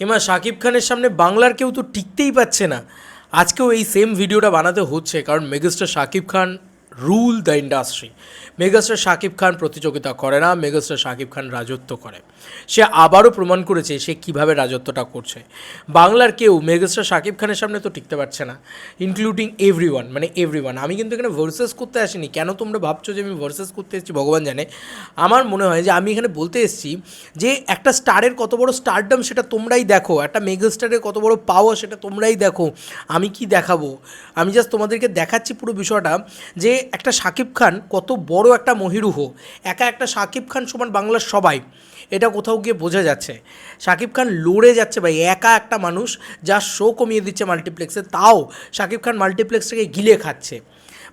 এমা শাকিব খানের সামনে বাংলার কেউ তো টিকতেই পাচ্ছে না। আজকেও এই সেম ভিডিওটা বানাতে হচ্ছে, কারণ megastar Shakib Khan rule the industry. Megastar Shakib Khan প্রতিযোগিতা করে না, মেগাস্টার শাকিব খান রাজত্ব করে। সে আবারও প্রমাণ করেছে সে কীভাবে রাজত্বটা করছে। বাংলার কেউ মেগাস্টার শাকিব খানের সামনে তো টিকতে পারছে না ইনক্লুডিং এভরি মানে এভরি আমি কিন্তু এখানে ভার্সেস করতে আসিনি। কেন তোমরা ভাবছ যে আমি ভার্সেস করতে এসেছি? ভগবান জানে। আমার মনে হয় যে আমি এখানে বলতে এসেছি যে একটা স্টারের কত বড় স্টারডম সেটা তোমরাই দেখো, একটা মেগাস্টারের কত বড় পাওয়ার সেটা তোমরাই দেখো। আমি কি দেখাবো? আমি জাস্ট তোমাদেরকে দেখাচ্ছি পুরো বিষয়টা যে একটা শাকিব খান কত বড় একটা মহিরুহ। একা একটা শাকিব খান সমান বাংলার সবাই। এটা কোথাও গিয়ে বোঝা যাচ্ছে। শাকিব খান লড়ে যাচ্ছে ভাই, একা একটা মানুষ, যা শো কমিয়ে দিচ্ছে মাল্টিপ্লেক্সে তাও শাকিব খান মাল্টিপ্লেক্স থেকে গিলে খাচ্ছে।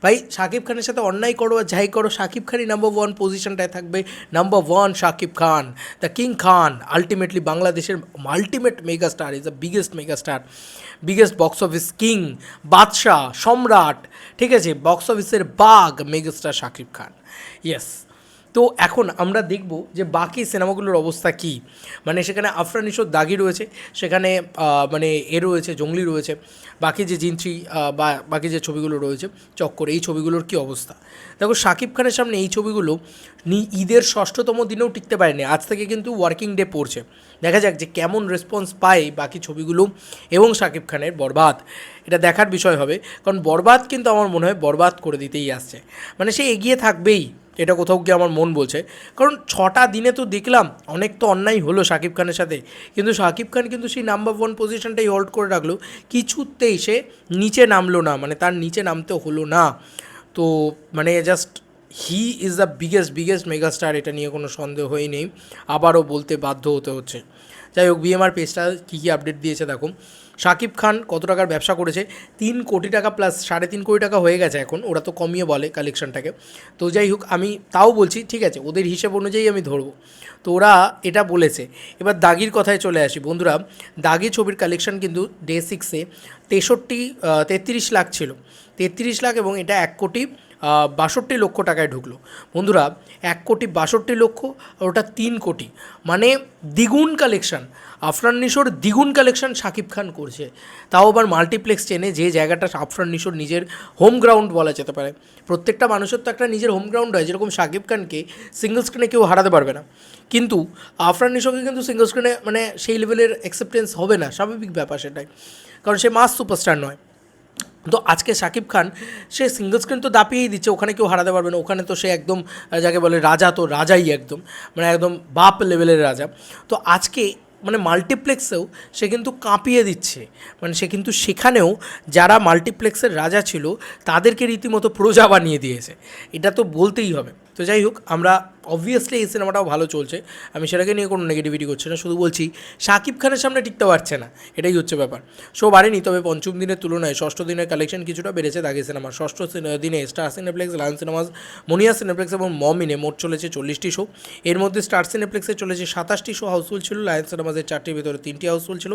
ভাই শাকিব খানের সাথে অন্যায় করো আর যাই করো শাকিব খানই নাম্বার ওয়ান পজিশনটায় থাকবে। Number one Shakib Khan the king Khan ultimately বাংলাদেশের ultimate megastar is the biggest megastar biggest box office king বাদশাহ, সম্রাট, ঠিক আছে? বক্স অফিসের বাঘ মেগাস্টার শাকিব খান। ইয়েস তো এখন আমরা দেখব যে বাকি সিনেমাগুলোর অবস্থা কী। মানে সেখানে আফরানিশোর দাগি রয়েছে, সেখানে মানে এ রয়েছে, জঙ্গলি রয়েছে, বাকি যে জিন্ত্রি বা, বাকি যে ছবিগুলো রয়েছে, চক্কর, এই ছবিগুলোর কী অবস্থা? দেখো শাকিব খানের সামনে এই ছবিগুলো ঈদের ষষ্ঠতম দিনেও টিকতে পারেনি। আজ থেকে কিন্তু ওয়ার্কিং ডে পড়ছে। দেখা যাক যে কেমন রেসপন্স পায় বাকি ছবিগুলো এবং শাকিব খানের বরবাদ। এটা দেখার বিষয় হবে, কারণ বরবাদ কিন্তু আমার মনে হয় বরবাদ করে দিতেই আসছে। মানে সে এগিয়ে থাকবেই, এটা কোথাও গিয়ে আমার মন বলছে। কারণ ছটা দিনে তো দেখলাম, অনেক তো অন্যায় হলো শাকিব খানের সাথে। কিন্তু শাকিব খান কিন্তু সেই নাম্বার ওয়ান পজিশনটাই হোল্ড করে রাখল। কিছুতেই সে নিচে নামলো না মানে তার নিচে নামতে হলো না। তো মানে just he is the biggest biggest megastar এটা নিয়ে কোনো সন্দেহই নেই। আবারও বলতে বাধ্য হতে হচ্ছে। যাই হোক বিএমআর পেজটা কী কী আপডেট দিয়েছে দেখো শাকিব খান কত টাকার ব্যবসা করেছে? তিন কোটি টাকা প্লাস সাড়ে তিন কোটি টাকা হয়ে গেছে এখন, ওরা তো কমিয়ে বলে কালেকশনটাকে তো যাই হোক, আমি তাও বলছি, ঠিক আছে, ওদের হিসেব অনুযায়ী আমি ধরবো। তো ওরা এটা বলেছে। এবার দাগির কথায় চলে আসি। বন্ধুরা, দাগি ছবির কালেকশন কিন্তু ডে সিক্সে তেষট্টি তেত্রিশ লাখ ছিল। তেত্রিশ লাখ এবং এটা এক কোটি বাষট্টি লক্ষ টাকায় ঢুকলো। বন্ধুরা, এক কোটি বাষট্টি লক্ষ আর ওটা তিন কোটি। মানে দ্বিগুণ কালেকশন আফরান নিশোর দ্বিগুণ কালেকশন শাকিব খান করছে। তাও আবার মাল্টিপ্লেক্স চেনে যে জায়গাটা আফরান নিশোর নিজের হোম গ্রাউন্ড বলা যেতে পারে। প্রত্যেকটা মানুষের তো একটা নিজের হোম গ্রাউন্ড হয়, যেরকম শাকিব খানকে সিঙ্গল স্ক্রিনে কেউ হারাতে পারবে না। কিন্তু আফরান নিশোকে কিন্তু সিঙ্গল স্ক্রিনে মানে সেই লেভেলের অ্যাকসেপ্টেন্স হবে না, স্বাভাবিক ব্যাপার সেটাই। কারণ সে মাস সুপারস্টার নয়। তো আজকে শাকিব খান, সে সিঙ্গল স্ক্রিন তো দাপিয়েই দিচ্ছে, ওখানে কেউ হারাতে পারবে না। ওখানে তো সে একদম যাকে বলে রাজা তো রাজাই একদম। মানে একদম বাপ লেভেলের রাজা। তো আজকে মানে মাল্টিপ্লেক্সেও সে কিন্তু কাঁপিয়ে দিচ্ছে। মানে সে কিন্তু সেখানেও যারা মাল্টিপ্লেক্সের রাজা ছিল, তাদেরকে রীতিমতো প্রজা বানিয়ে দিয়েছে। এটা তো বলতেই হবে। তো যাই হোক, আমরা অবভিয়াসলি এই সিনেমাটাও ভালো চলছে। আমি সেটাকে নিয়ে কোনো নেগেটিভিটি করছি না, শুধু বলছি শাকিব খানের সামনে টিকতে পারছে না, এটাই হচ্ছে ব্যাপার। শো বাড়েনি, তবে পঞ্চম দিনের তুলনায় ষষ্ঠ দিনের কালেকশন কিছুটা বেড়েছে দাগে সিনেমা ষষ্ঠ দিনে স্টার সিনেপ্লেক্স লায়ন সিনেমাস মনিয়া সিনেপ্লেক্স এবং মমিনে মোট চলেছে চল্লিশটি শো এর মধ্যে স্টার সিনেপ্লেক্সে চলেছে সাতাশটি শো হাউসফুল ছিল লায়ন সিনেমাসের চারটির ভিতরে তিনটি হাউসফুল ছিল।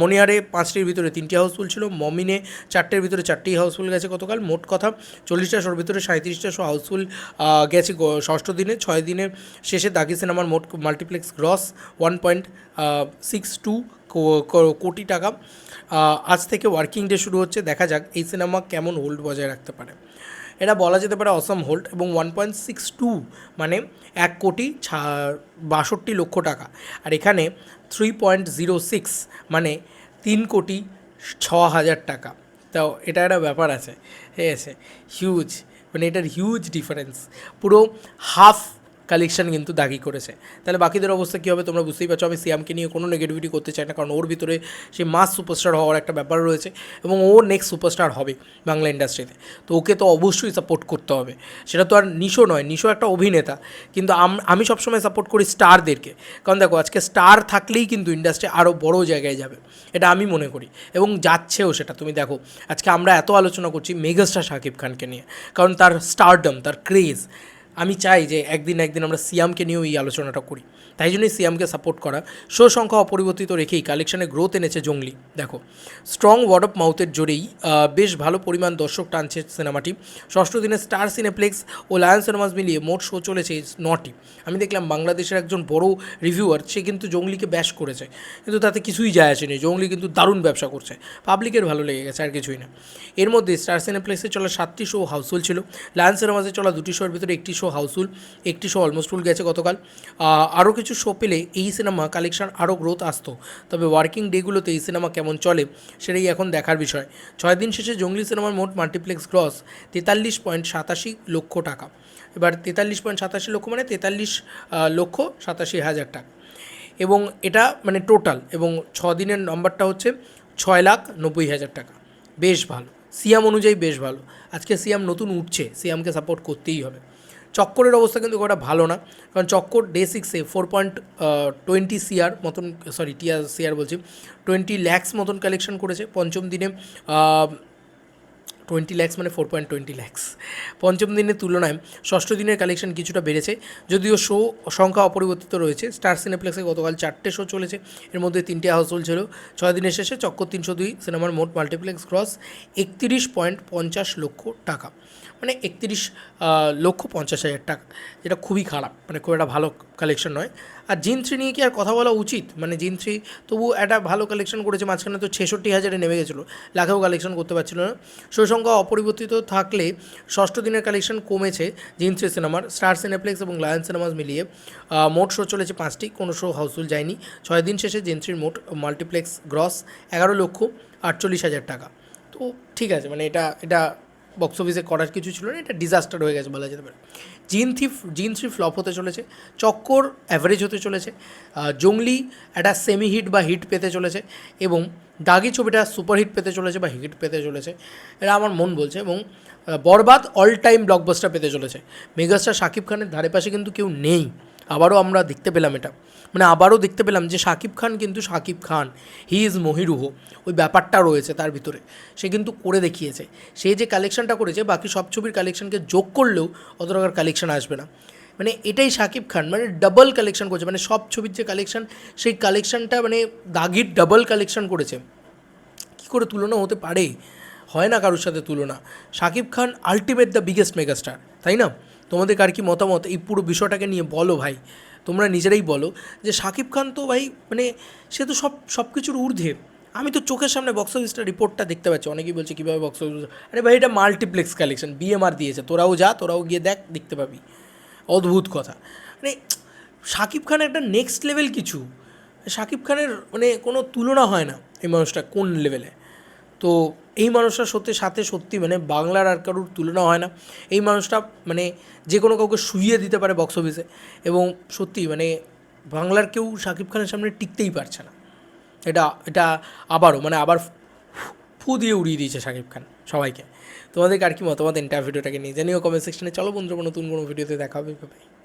মনিয়ারে পাঁচটির ভিতরে তিনটি হাউসফুল ছিল মমিনে চারটের ভিতরে চারটি হাউসফুল গেছে গতকাল, মোট কথা চল্লিশটা শোর ভিতরে সাঁত্রিশটা শো হাউসফুল গেছে ষষ্ঠ দিনে। ছয় দিনের শেষে দাগি সিনেমার মোট multiplex gross one point six two কোটি টাকা। আজ থেকে ওয়ার্কিং ডে শুরু হচ্ছে। দেখা যাক এই সিনেমা কেমন হোল্ড বজায় রাখতে পারে। এটা বলা যেতে পারে অসম হোল্ড এবং ওয়ান পয়েন্ট সিক্স টু মানে এক কোটি ছা, বাষট্টি লক্ষ টাকা। আর এখানে থ্রি পয়েন্ট জিরো সিক্স মানে তিন কোটি ছ হাজার টাকা। তাও এটা একটা ব্যাপার আছে। ঠিক আছে? হিউজ মানে এটার হিউজ ডিফারেন্স পুরো হাফ কালেকশন কিন্তু দাগি করেছে। তাহলে বাকিদের অবস্থা কী হবে তোমরা বুঝতেই পারছ। আমি সিয়ামকে নিয়ে কোনো নেগেটিভিটি করতে চাই না, কারণ ওর ভিতরে সে মাস সুপারস্টার হওয়ার একটা ব্যাপার রয়েছে এবং ও নেক্সট সুপারস্টার হবে বাংলা ইন্ডাস্ট্রিতে তো ওকে তো অবশ্যই সাপোর্ট করতে হবে। সেটা তো আর নিশো নয়, নিশো একটা অভিনেতা। কিন্তু আমি সবসময় সাপোর্ট করি স্টারদেরকে কারণ দেখো, আজকে স্টার থাকলেই কিন্তু ইন্ডাস্ট্রি আরও বড় জায়গায় যাবে। এটা আমি মনে করি। এবং যাচ্ছেও সেটা। তুমি দেখো, আজকে আমরা এত আলোচনা করছি মেগাস্টার শাকিব খানকে নিয়ে। কারণ তার স্টারডম তার ক্রেজ আমি চাই যে একদিন একদিন আমরা সিয়ামকে নিয়েও এই আলোচনাটা করি। তাই জন্যই সিয়ামকে সাপোর্ট করা। শো সংখ্যা অপরিবর্তিত রেখেই কালেকশনে গ্রোথ এনেছে জঙ্গলি। দেখো স্ট্রং ওয়ার্ড অফ মাউথের জোরেই বেশ ভালো পরিমাণ দর্শক টানছে সিনেমাটি ষষ্ঠ দিনে স্টার সিনেপ্লেক্স ও লায়ন সিনেমাস মিলিয়ে মোট শো চলেছে নটি। আমি দেখলাম বাংলাদেশের একজন বড় রিভিউয়ার সে কিন্তু জঙ্গলিকে ব্যাশ করেছে। কিন্তু তাতে কিছুই যায় আসেনি। জঙ্গলি কিন্তু দারুণ ব্যবসা করছে। পাবলিকের ভালো লেগে গেছে, আর কিছুই না। এর মধ্যে স্টার সিনেপ্লেক্সে চলা সাতটি শো হাউসফুল ছিল। লায়ন সিনেমাসে চলা দুটি শোর ভিতরে একটি শো হাউসফুল, একটি শো অলমোস্ট ফুল গেছে গতকাল। আরও কিছু শো পেলে এই সিনেমা কালেকশন আরও গ্রোথ আসতো। তবে ওয়ার্কিং ডেগুলোতে এই সিনেমা কেমন চলে সেটাই এখন দেখার বিষয়। ছয় দিন শেষে জঙ্গলি সিনেমার মোট মাল্টিপ্লেক্স গ্রস তেতাল্লিশ পয়েন্ট সাতাশি লক্ষ টাকা। এবার তেতাল্লিশ পয়েন্ট সাতাশি লক্ষ মানে তেতাল্লিশ লক্ষ সাতাশি হাজার টাকা। এবং এটা মানে টোটাল এবং ছ দিনের নম্বরটা হচ্ছে ছয় লাখ নব্বই হাজার টাকা। বেশ ভালো। সিয়াম অনুযায়ী বেশ ভালো। আজকে সিয়াম নতুন উঠছে। সিয়ামকে সাপোর্ট করতেই হবে। চক্করের অবস্থা কিন্তু খুব একটা ভালো না। কারণ চক্কর ডে সিক্সে ফোর পয়েন্ট টোয়েন্টি সিআর মতন সরি টিআর সিআর বলছি টোয়েন্টি ল্যাক্স মতন কালেকশন করেছে পঞ্চম দিনে টোয়েন্টি ল্যাক্স মানে ফোর পয়েন্ট টোয়েন্টি ল্যাক্স পঞ্চম দিনের তুলনায় ষষ্ঠ দিনের কালেকশন কিছুটা বেড়েছে, যদিও শো সংখ্যা অপরিবর্তিত রয়েছে। স্টার সিনেপ্লেক্সে গতকাল চারটে শো চলেছে, এর মধ্যে তিনটে হাউসফুল ছিল। ছয় দিনের শেষে চক্কর তিনশো দুই সিনেমার মোট মাল্টিপ্লেক্স ক্রস একত্রিশ পয়েন্ট পঞ্চাশ লক্ষ টাকা। মানে একত্রিশ লক্ষ পঞ্চাশ হাজার টাকা। যেটা খুবই খারাপ মানে খুব একটা ভালো কালেকশন নয়। আর জিন থ্রি নিয়ে কি আর কথা বলা উচিত? মানে জিন থ্রি তবু একটা ভালো কালেকশন করেছে, মাঝখানে তো ছেষট্টি হাজারে নেমে গেছিল, লাখেও কালেকশন করতে পারছিল না। সংখ্যা অপরিবর্তিত থাকলে ষষ্ঠ দিনের কালেকশন কমেছে জিন থ্রি সিনেমার স্টার সিনেপ্লেক্স এবং লায়ন সিনেমাস মিলিয়ে মোট শো চলেছে পাঁচটি, কোনো শো হাউসফুল যায়নি। ছয় দিন শেষে জিন থ্রির মোট মাল্টিপ্লেক্স গ্রস এগারো লক্ষ আটচল্লিশ হাজার টাকা। তো ঠিক আছে মানে এটা এটা বক্স অফিসে করার কিছু ছিল না, এটা ডিজাস্টার হয়ে গেছে বলা যেতে পারে। জিন থ্রি জিন থ্রি ফ্লপ হতে চলেছে, চক্কর অ্যাভারেজ হতে চলেছে জঙ্গলি একটা সেমি হিট বা হিট পেতে চলেছে এবং দাগি ছবিটা সুপার হিট পেতে চলেছে বা হিট পেতে চলেছে, এটা আমার মন বলছে এবং বরবাদ অল টাইম ব্লকবাস্টার পেতে চলেছে। মেগাস্টার শাকিব খানের ধারে পাশে কিন্তু কেউ নেই। আবারও আমরা দেখতে পেলাম এটা। মানে আবারও দেখতে পেলাম যে শাকিব খান কিন্তু শাকিব খান, হি ইজ মহিরুহ, ওই ব্যাপারটা রয়েছে তার ভিতরে। সে কিন্তু করে দেখিয়েছে। সে যে কালেকশনটা করেছে, বাকি সব ছবির কালেকশনকে যোগ করলেও অত টাকার কালেকশন আসবে না। মানে এটাই শাকিব খান মানে ডাবল কালেকশন করেছে। মানে সব ছবির যে কালেকশন সেই কালেকশনটা মানে দাগির ডাবল কালেকশন করেছে। কী করে তুলনা হতে পারে? হয় না কারোর সাথে তুলনা। Shakib Khan ultimate the biggest megastar তাই না? তোমাদের কার কি মতামত? এই পুরো বিষয়টাকে নিয়ে বলো ভাই। তোমরা নিজেরাই বলো। যে শাকিব খান তো ভাই মানে সে তো সব সব কিছুর ঊর্ধ্বে। আমি তো চোখের সামনে বক্স অফিসটা রিপোর্টটা দেখতে পাচ্ছি। অনেকেই বলছে, কীভাবে বক্স অফিস আরে ভাই, এটা মাল্টিপ্লেক্স কালেকশন বিএমআর দিয়েছে। তোরাও যা, তোরাও গিয়ে দেখ, দেখতে পাবি। অদ্ভুত কথা। মানে শাকিব খান একটা নেক্সট লেভেল কিছু। শাকিব খানের মানে কোনো তুলনা হয় না এই মানুষটা কোন লেভেলে তো এই মানুষটার সত্যি সাথে সত্যি মানে বাংলার আর কারোর তুলনা হয় না। এই মানুষটা মানে যে কোনো কাউকে শুইয়ে দিতে পারে বক্স অফিসে এবং সত্যি মানে বাংলার কেউ শাকিব খানের সামনে টিকতেই পারছে না। এটা এটা আবারও মানে আবার ফু- দিয়ে উড়িয়ে দিয়েছে শাকিব খান সবাইকে। তোমাদের আর কি মতামত এন্টার ভিডিওটাকে নিয়ে জানিও কমেন্ট সেকশনে চলো বন্ধুরা, নতুন কোনো ভিডিওতে দেখা হবে ভাই